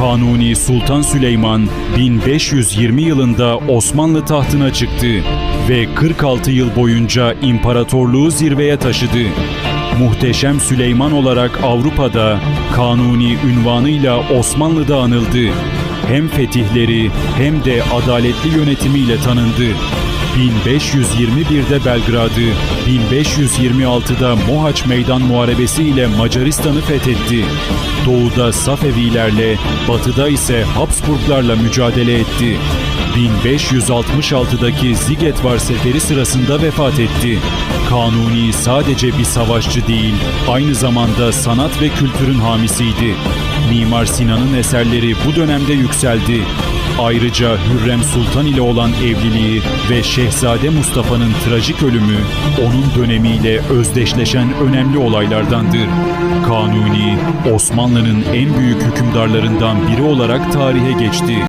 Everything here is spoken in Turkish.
Kanuni Sultan Süleyman 1520 yılında Osmanlı tahtına çıktı ve 46 yıl boyunca imparatorluğu zirveye taşıdı. Muhteşem Süleyman olarak Avrupa'da Kanuni ünvanıyla Osmanlı'da anıldı. Hem fetihleri hem de adaletli yönetimiyle tanındı. 1521'de Belgrad'ı, 1526'da Mohaç Meydan Muharebesi ile Macaristan'ı fethetti. Doğuda Safevilerle, batıda ise Habsburglarla mücadele etti. 1566'daki Zigetvar Seferi sırasında vefat etti. Kanuni sadece bir savaşçı değil, aynı zamanda sanat ve kültürün hamisiydi. Mimar Sinan'ın eserleri bu dönemde yükseldi. Ayrıca Hürrem Sultan ile olan evliliği ve Şehzade Mustafa'nın trajik ölümü onun dönemiyle özdeşleşen önemli olaylardandır. Kanuni, Osmanlı'nın en büyük hükümdarlarından biri olarak tarihe geçti.